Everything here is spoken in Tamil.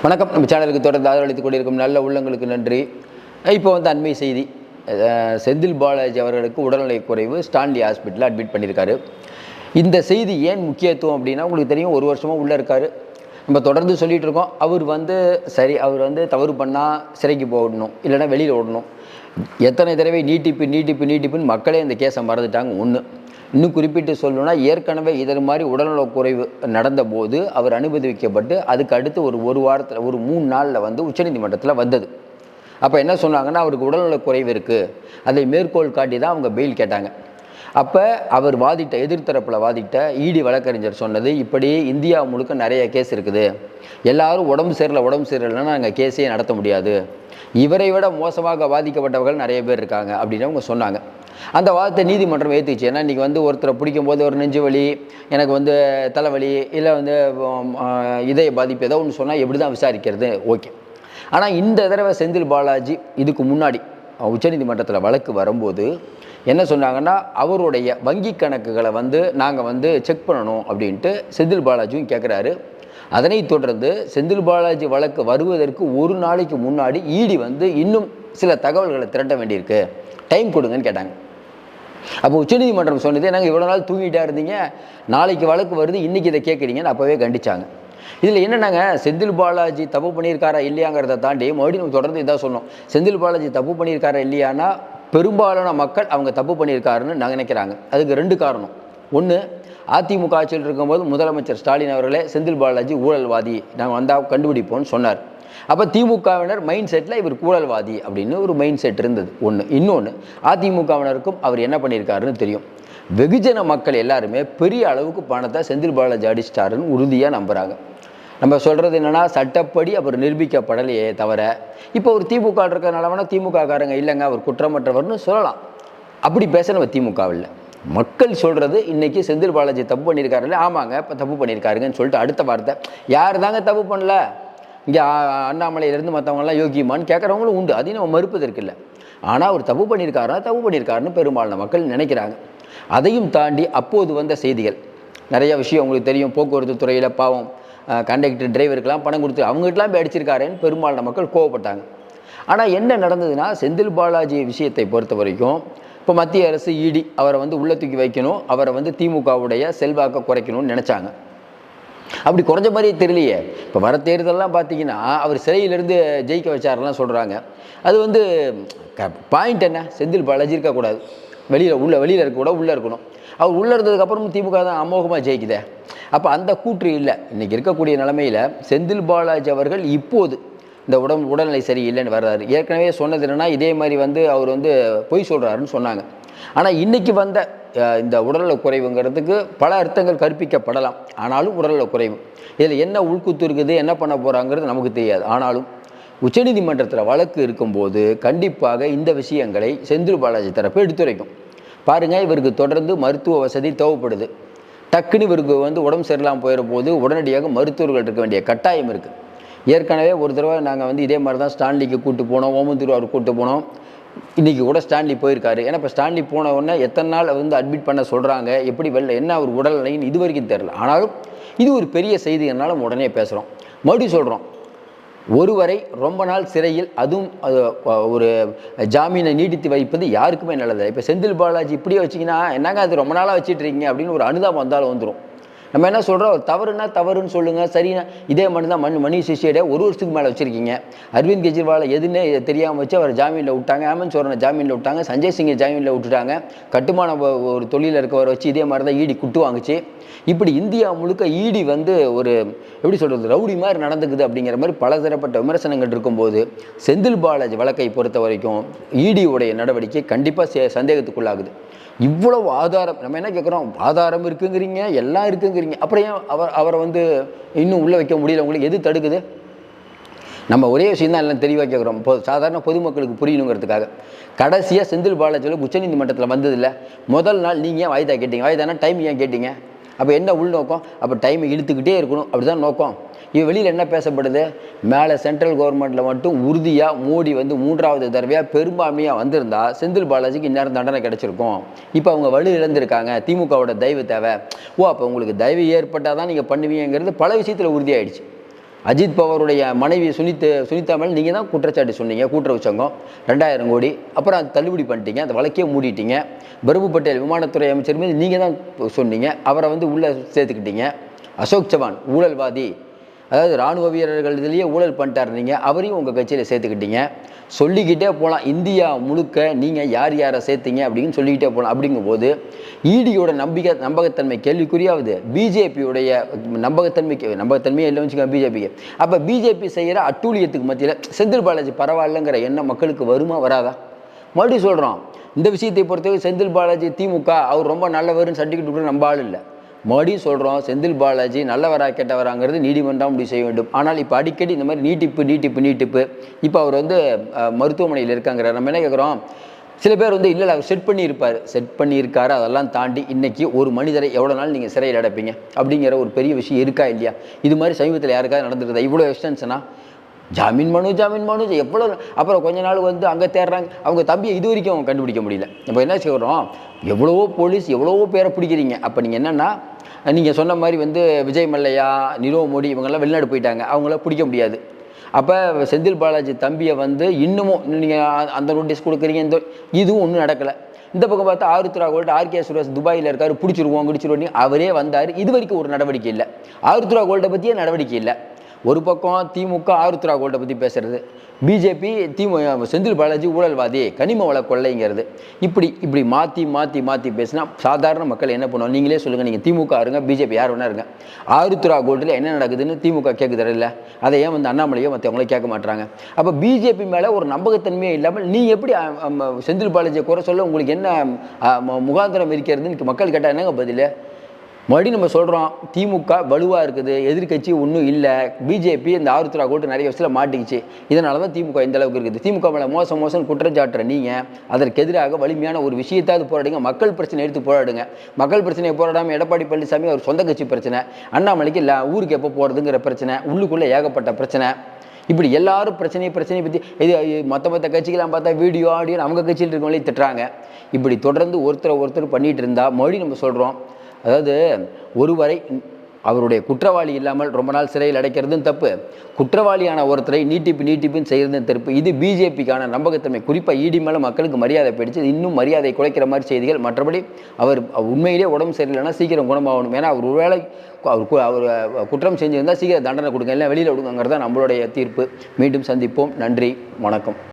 வணக்கம். நம்ம சேனலுக்கு தொடர்ந்து ஆதரவளித்துக் கொண்டிருக்கும் நல்ல உள்ளங்களுக்கு நன்றி. இப்போ வந்து அண்மை செய்தி. செந்தில் பாலாஜி அவர்களுக்கு உடல்நிலை குறைவு ஸ்டான்லி ஹாஸ்பிட்டலில் அட்மிட் பண்ணியிருக்காரு. இந்த செய்தி ஏன் முக்கியத்துவம் அப்படின்னா உங்களுக்கு தெரியும் ஒரு வருஷமாக உள்ளே இருக்கார். நம்ம தொடர்ந்து சொல்லிகிட்டு இருக்கோம் அவர் வந்து சரி அவர் வந்து தவறு பண்ணால் சிறைக்கு போடணும் இல்லைன்னா வெளியில் ஓடணும். எத்தனை தடவை நீட்டிப்பு நீட்டிப்பு நீட்டிப்புன்னு மக்களே இந்த கேஸை மறந்துட்டாங்க. ஒன்று இன்னும் குறிப்பிட்டு சொல்லணும்னா ஏற்கனவே இதன் மாதிரி உடல்நலக் குறைவு நடந்தபோது அவர் அனுமதிக்கப்பட்டு அதுக்கு அடுத்து ஒரு ஒரு வாரத்தில் ஒரு மூணு நாளில் வந்து உச்சநீதிமன்றத்தில் வந்தது. அப்போ என்ன சொன்னாங்கன்னா அவருக்கு உடல்நலக் குறைவு இருக்குது அதை மேற்கோள் காட்டி தான் அவங்க பெயில் கேட்டாங்க. அப்போ அவர் வாதிட்ட எதிர்த்தரப்பில் வாதிட்ட ஈடி வழக்கறிஞர் சொன்னது இப்படி இந்தியா முழுக்க நிறைய கேஸ் இருக்குது. எல்லாரும் உடம்பு சரியில்லை உடம்பு சரியில்லைன்னா நாங்கள் கேஸே நடத்த முடியாது. இவரை விட மோசமாக பாதிக்கப்பட்டவர்கள் நிறைய பேர் இருக்காங்க அப்படின்னு அவங்க சொன்னாங்க. அந்த வாதத்தை நீதிமன்றம் ஏற்றுச்சு ஏன்னா இன்றைக்கி வந்து ஒருத்தரை பிடிக்கும் போது ஒரு நெஞ்சு வலி எனக்கு வந்து தலைவலி இல்லை வந்து இதய பாதிப்பு ஏதோ ஒன்று சொன்னால் எப்படி தான் விசாரிக்கிறது? ஓகே. ஆனால் இந்த தடவை செந்தில் பாலாஜி இதுக்கு முன்னாடி உச்சநீதிமன்றத்தில் வழக்கு வரும்போது என்ன சொன்னாங்கன்னா அவருடைய வங்கி கணக்குகளை வந்து நாங்கள் வந்து செக் பண்ணணும் அப்படின்ட்டு செந்தில் பாலாஜியும் கேட்குறாரு அதனைத் தொடர்ந்து செந்தில் பாலாஜி வழக்கு வருவதற்கு ஒரு நாளைக்கு முன்னாடி ஈடி வந்து இன்னும் சில தகவல்களை திரட்ட வேண்டியிருக்கு. டைம் கொடுங்கன்னு கேட்டாங்க. அப்போ உச்சநீதிமன்றம் சொன்னது நாங்கள் இவ்வளோ நாள் தூங்கிட்டா இருந்தீங்க? நாளைக்கு வழக்கு வருது இன்றைக்கி இதை கேட்குறீங்கன்னு அப்போவே கண்டிச்சாங்க. இதில் என்னென்னாங்க? செந்தில் பாலாஜி தப்பு பண்ணியிருக்காரா இல்லையாங்கிறத தாண்டி மறுபடியும் நம்ம தொடர்ந்து இதான் சொன்னோம் செந்தில் பாலாஜி தப்பு பண்ணியிருக்காரா இல்லையானா பெரும்பாலான மக்கள் அவங்க தப்பு பண்ணியிருக்காருன்னு நான் நினைக்கிறாங்க. அதுக்கு ரெண்டு காரணம். ஒன்று அதிமுக ஆட்சியில் இருக்கும்போது முதலமைச்சர் ஸ்டாலின் அவர்களே செந்தில் பாலாஜி ஊழல்வாதி நாங்கள் வந்தால் கண்டுபிடிப்போம்னு சொன்னார். அப்போ திமுகவினர் மைண்ட் செட்டில் இவர் ஊழல்வாதி அப்படின்னு ஒரு மைண்ட் செட் இருந்தது. ஒன்று இன்னொன்று அதிமுகவினருக்கும் அவர் என்ன பண்ணியிருக்காருன்னு தெரியும். வெகுஜன மக்கள் எல்லாருமே பெரிய அளவுக்கு பணத்தை செந்தில் பாலாஜி அடிச்சிட்டாருன்னு உறுதியாக நம்புகிறாங்க நம்ம சொல்கிறது என்னென்னா சட்டப்படி அவர் நிரூபிக்கப்படலையே தவிர இப்போ ஒரு திமுக இருக்கிறனால வேணால் திமுக காரங்க இல்லைங்க அவர் குற்றமற்றவர்னு சொல்லலாம். அப்படி பேச நம்ம திமுகவில் மக்கள் சொல்கிறது இன்றைக்கி செந்தில் பாலாஜி தப்பு பண்ணியிருக்காருல்ல ஆமாங்க இப்போ தப்பு பண்ணியிருக்காருங்கன்னு சொல்லிட்டு அடுத்த வார்த்தை. யார் தாங்க தப்பு பண்ணல? இங்கே அண்ணாமலையிலேருந்து மற்றவங்களாம் யோகியமான்னு கேட்குறவங்களும் உண்டு அதையும் நம்ம மறுப்பது இருக்குல்ல ஆனால் அவர் தப்பு பண்ணியிருக்காரா தப்பு பண்ணியிருக்காருன்னு பெரும்பாலான மக்கள் நினைக்கிறாங்க. அதையும் தாண்டி அப்போது வந்த செய்திகள். நிறைய விஷயம் உங்களுக்கு தெரியும் போக்குவரத்து துறையில் பாவம் கண்டக்டர் டிரைவருக்கெல்லாம் பணம் கொடுத்து அவங்ககிட்டலாம் போய் அடிச்சிருக்காருன்னு பெரும்பாலான மக்கள் கோவப்பட்டாங்க. ஆனால் என்ன நடந்ததுன்னா செந்தில் பாலாஜி விஷயத்தை பொறுத்த வரைக்கும் இப்போ மத்திய அரசு இடி அவரை வந்து உள்ள தூக்கி வைக்கணும் அவரை வந்து திமுகவுடைய செல்வாக்கை குறைக்கணும்னு நினச்சாங்க. அப்படி குறைஞ்ச மாதிரியே தெரியலையே. இப்போ வர தேர்தலெலாம் பார்த்தீங்கன்னா அவர் சிறையிலேருந்து ஜெயிக்க வச்சாரெல்லாம் சொல்கிறாங்க அது வந்து க பாயிண்ட் என்ன? செந்தில் பாலாஜி இருக்கக்கூடாது. வெளியில் உள்ள வெளியில் இருக்கக்கூடாது உள்ளே இருக்கணும். அவர் உள்ளே இருந்ததுக்கப்புறமும் திமுக தான் அமோகமாக ஜெயிக்குதே. அப்போ அந்த கூற்று இல்லை. இன்றைக்கி இருக்கக்கூடிய நிலமையில் செந்தில் பாலாஜி அவர்கள் இப்போது இந்த உடம்பு உடல்நிலை சரியில்லைன்னு வர்றாரு. ஏற்கனவே சொன்னது என்னென்னா இதே மாதிரி வந்து அவர் வந்து பொய் சொல்கிறாருன்னு சொன்னாங்க. ஆனால் இன்றைக்கி வந்த இந்த உடல்நல குறைவுங்கிறதுக்கு பல அர்த்தங்கள் கற்பிக்கப்படலாம். ஆனாலும் உடல்நல குறைவு. இதில் என்ன உள்குத்து இருக்குது என்ன பண்ண போகிறாங்கிறது நமக்கு தெரியாது. ஆனாலும் உச்சநீதிமன்றத்தில் வழக்கு இருக்கும்போது கண்டிப்பாக இந்த விஷயங்களை செந்தில் பாலாஜி தரப்பு எடுத்துரைக்கும். பாருங்கள் இவருக்கு தொடர்ந்து மருத்துவ வசதி தேவைப்படுது. டக்குன்னு இவருக்கு வந்து உடம்பு சரியில்லாமல் போயிட போது உடனடியாக மருத்துவர்கள் இருக்க வேண்டிய கட்டாயம் இருக்குது ஏற்கனவே ஒரு தடவை நாங்கள் வந்து இதே மாதிரி தான் ஸ்டான்லிக்கு கூப்பிட்டு போனோம் ஓமந்தூர் அவர் கூட்டு போனோம். இன்றைக்கி கூட ஸ்டான்லி போயிருக்காரு. ஏன்னா இப்போ ஸ்டான்லி போன உடனே எத்தனை நாள் வந்து அட்மிட் பண்ண சொல்கிறாங்க எப்படி வெளில என்ன ஒரு உடல்நிலைன்னு இது வரைக்கும் தெரில ஆனாலும் இது ஒரு பெரிய செய்தினால நம்ம உடனே பேசுகிறோம் மறுபடியும் சொல்கிறோம் ஒருவரை ரொம்ப நாள் சிறையில் அதுவும் அது, ஒரு ஜாமீனை நீடித்து வைப்பது யாருக்குமே நல்லது. இப்போ செந்தில் பாலாஜி இப்படியே வச்சிங்கன்னா என்னங்க அது ரொம்ப நாளாக வச்சுட்டு இருக்கீங்க அப்படின்னு ஒரு அனுதாபம் வந்தாலும் வந்துடும் நம்ம என்ன சொல்கிறோம் தவறுனா தவறுன்னு சொல்லுங்கள் சரினா இதே மணி தான் மண் மணி சிஷியடே ஒரு வருஷத்துக்கு மேலே வச்சுருக்கீங்க. அரவிந்த் கெஜ்ரிவால் எதுன்னு தெரியாமல் வச்சு அவர் ஜாமீனில் விட்டாங்க. ஹேமந்த் சோரனை ஜாமீனில் விட்டாங்க. சஞ்சய் சிங்கை ஜாமீனில் விட்டுட்டாங்க. கட்டுமான ஒரு தொழிலில் இருக்கவரை வச்சு இதே மாதிரி தான் ஈடி குட்டு வாங்குச்சு. இப்படி இந்தியா முழுக்க ஈடி வந்து ஒரு எப்படி சொல்கிறது ரவுடி மாதிரி நடந்துக்குது அப்படிங்கிற மாதிரி பலதரப்பட்ட விமர்சனங்கள் இருக்கும்போது செந்தில் பாலாஜி வழக்கை பொறுத்த வரைக்கும் ஈடி உடைய நடவடிக்கை கண்டிப்பாக சந்தேகத்துக்குள்ளாகுது. இவ்வளவு ஆதாரம் நம்ம என்ன கேட்குறோம் ஆதாரம் இருக்குங்கிறீங்க எல்லாம் இருக்குங்கிறீங்க. அப்புறம் ஏன் அவர் அவரை வந்து இன்னும் உள்ளே வைக்க முடியல? உங்களுக்கு எது தடுக்குது? நம்ம ஒரே விஷயம் தான் எல்லாம் தெளிவாக கேட்குறோம் பொ சாதாரண பொதுமக்களுக்கு புரியணுங்கிறதுக்காக. கடைசியாக செந்தில் பாலாஜியில் உச்சநீதிமன்றத்தில் வந்ததில்ல. முதல் நாள் நீங்கள் ஏன் வாய்தா கேட்டீங்க? வாய்தானா? டைம் ஏன் கேட்டீங்க? அப்போ என்ன உள்நோக்கம்? அப்போ டைமை இழுத்துக்கிட்டே இருக்கணும். அப்படிதான் நோக்கம். இது வெளியில் என்ன பேசப்படுது? மேலே சென்ட்ரல் கவர்மெண்ட்டில் மட்டும் உறுதியாக மோடி வந்து மூன்றாவது தடவையாக பெரும்பான்மையாக வந்திருந்தா செந்தில் பாலாஜிக்கு இந்நேரம் தண்டனை கிடச்சிருக்கும். இப்போ அவங்க வலு இழந்திருக்காங்க. திமுகவோட தயவு தேவை. ஓ அப்போ உங்களுக்கு தயவு ஏற்பட்டால் தான் நீங்கள் பண்ணுவீங்கிறது பல விஷயத்தில் உறுதியாயிடுச்சு. அஜித் பவருடைய மனைவி சுனித்து சுனிதா மேல் நீங்கள் தான் குற்றச்சாட்டு சொன்னீங்க கூட்டுறவு சங்கம். ரெண்டாயிரம் கோடி. அப்புறம் அது தள்ளுபடி பண்ணிட்டீங்க அந்த வழக்கே மூடிட்டீங்க. பிரபு பட்டேல் விமானத்துறை அமைச்சர் மீது நீங்கள் தான் சொன்னீங்க. அவரை வந்து உள்ளே சேர்த்துக்கிட்டீங்க. அசோக் சவான் ஊழல்வாதி. அதாவது ராணுவ வீரர்கள் இதுலேயே ஊழல் பண்ணிட்டார் நீங்கள் அவரையும் உங்கள் கட்சியில் சேர்த்துக்கிட்டீங்க. சொல்லிக்கிட்டே போகலாம் இந்தியா முழுக்க நீங்கள் யார் யாரை சேர்த்தீங்க அப்படின்னு சொல்லிக்கிட்டே போகலாம் அப்படிங்கும்போது ஈடியோட நம்பிக்கை நம்பகத்தன்மை கேள்விக்குறியாவது பிஜேபியுடைய நம்பகத்தன்மைக்கு நம்பகத்தன்மையே இல்லை வச்சுக்கோங்க பிஜேபிக்கு அப்போ பிஜேபி செய்கிற அட்டூழியத்துக்கு மத்தியில் செந்தில் பாலாஜி பரவாயில்லைங்கிற எண்ணம் மக்களுக்கு வருமா வராதா? மறுபடியும் சொல்கிறோம் இந்த விஷயத்தை பொறுத்தவரை செந்தில் பாலாஜி திமுக அவர் ரொம்ப நல்லவர்னு சர்டிஃபிகேட் கூட நம்ப ஆள் இல்லை. மறுபடியும் சொல்கிறோம் செந்தில் பாலாஜி நல்லவரா கெட்டவராங்கிறது நீதிமன்றம் முடிவு செய்ய வேண்டும். ஆனால் இப்போ அடிக்கடி இந்த மாதிரி நீட்டிப்பு நீட்டிப்பு நீட்டிப்பு இப்போ அவர் வந்து மருத்துவமனையில் இருக்காங்கிறார். நம்ம என்ன கேட்குறோம் சில பேர் வந்து இல்லை அவர் செட் பண்ணியிருப்பார். செட் பண்ணியிருக்காரு அதெல்லாம் தாண்டி இன்றைக்கி ஒரு மனிதரை எவ்வளோ நாள் நீங்கள் சிறையில் அடைப்பீங்க? அப்படிங்கிற ஒரு பெரிய விஷயம் இருக்கா இல்லையா? இது மாதிரி சமீபத்தில் யாருக்காவது நடந்துருக்குதா இவ்வளோ எக்ஸ்டென்ஷனா ஜாமீன் மனு ஜாமீன் மனு எவ்வளோ அப்புறம் கொஞ்ச நாள் வந்து அங்கே தேடுறாங்க. அவங்க தம்பியை இது வரைக்கும் அவங்க கண்டுபிடிக்க முடியல. இப்போ என்ன செய்கிறோம் எவ்வளவோ போலீஸ் எவ்வளவோ பேரை பிடிக்கிறீங்க. அப்போ நீங்கள் என்னென்னா நீங்கள் சொன்ன மாதிரி வந்து விஜய் மல்லையா நிரோ மோடி இவங்கெல்லாம் வெளிநாடு போயிட்டாங்க. அவங்கள பிடிக்க முடியாது. அப்போ செந்தில் பாலாஜி தம்பியை வந்து இன்னமும் நீங்கள் அந்த நோட்டீஸ் கொடுக்குறீங்க. இந்த இதுவும் ஒன்றும் நடக்கலை. இந்த பக்கம் பார்த்தா ஆருத்ரா கோல்டு ஆர்கே சுரேஷ் துபாயில் இருக்கார் பிடிச்சிருவோம் பிடிச்சிருவோன்னு அவரே வந்தார். இது வரைக்கும் ஒரு நடவடிக்கை இல்லை. ஆருத்ரா கோல்டை பற்றியே நடவடிக்கை இல்லை. ஒரு பக்கம் திமுக ஆருத்ரா கோல்டை பற்றி பேசுறது பிஜேபி திமு செந்தில் பாலாஜி ஊழல்வாதி கனிம வள கொள்ளைங்கிறது. இப்படி இப்படி மாற்றி மாற்றி மாற்றி பேசினா சாதாரண மக்கள் என்ன பண்ணுவோம் நீங்களே சொல்லுங்கள் நீங்கள் திமுக இருங்க பிஜேபி யார் வேணா இருங்க. ஆருத்ரா கோல்டில் என்ன நடக்குதுன்னு திமுக கேட்குது இல்லை. அதை ஏன் வந்து அண்ணாமலையோ மற்றவங்களே கேட்க மாட்டாங்க அப்போ பிஜேபி மேலே ஒரு நம்பகத்தன்மையே இல்லாமல் நீ எப்படி செந்தில் பாலாஜியை குறை சொல்ல உங்களுக்கு என்ன மு- முகாந்திரம் இருக்கிறதுன்னு மக்கள் கேட்டால் என்னங்க பதில்? மறுபடியும் நம்ம சொல்கிறோம் திமுக வலுவாக இருக்குது எதிர்க்கட்சி ஒன்றும் இல்லை பிஜேபி இந்த ஆருத்ரா கோட்டு நிறைய விஷயத்தில் மாட்டிக்கிச்சு. இதனால தான் திமுக இந்த அளவுக்கு இருக்குது. திமுக மேலே மோசம் மோசம் குற்றச்சாட்டுற நீங்கள் அதற்கு எதிராக வலிமையான ஒரு விஷயத்தாவது போராடுங்க. மக்கள் பிரச்சனை எடுத்து போராடுங்க. மக்கள் பிரச்சனையை போராடாமல் எடப்பாடி பழனிசாமி அவர் சொந்த கட்சி பிரச்சனை அண்ணாமலைக்கு இல்லை ஊருக்கு எப்போ போகிறதுங்கிற பிரச்சனை உள்ளுக்குள்ளே ஏகப்பட்ட பிரச்சனை. இப்படி எல்லாரும் பிரச்சனையை பிரச்சனையை பற்றி இது மற்ற மற்ற கட்சிகள்லாம் பார்த்தா வீடியோ ஆடியோ அவங்க கட்சியில் இருக்கவங்களே திட்டுறாங்க. இப்படி தொடர்ந்து ஒருத்தரை ஒருத்தர் பண்ணிகிட்டு இருந்தால் மறுபடியும் நம்ம சொல்கிறோம் அதாவது ஒருவரை அவருடைய குற்றவாளி இல்லாமல் ரொம்ப நாள் சிறையில் அடைக்கிறதும் தப்பு. குற்றவாளியான ஒருத்தரை நீட்டிப்பு நீட்டிப்புன்னு செய்கிறதும் தப்பு. இது பிஜேபிக்கான நம்பகத்தன்மை. குறிப்பாக ஈடி மேலே மக்களுக்கு மரியாதை போயிடுச்சு இன்னும் மரியாதை குலைக்கிற மாதிரி செய்திகள். மற்றபடி அவர் உண்மையிலே உடம்பு சரியில்லைன்னா சீக்கிரம் குணமாகணும். ஏன்னா அவர் ஒருவேளை அவர் கு- அவர் குற்றம் செஞ்சிருந்தால் சீக்கிரம் தண்டனை கொடுங்க. இல்லை வெளியில் விடுங்கிறது தான் நம்மளுடைய தீர்ப்பு. மீண்டும் சந்திப்போம். நன்றி. வணக்கம்.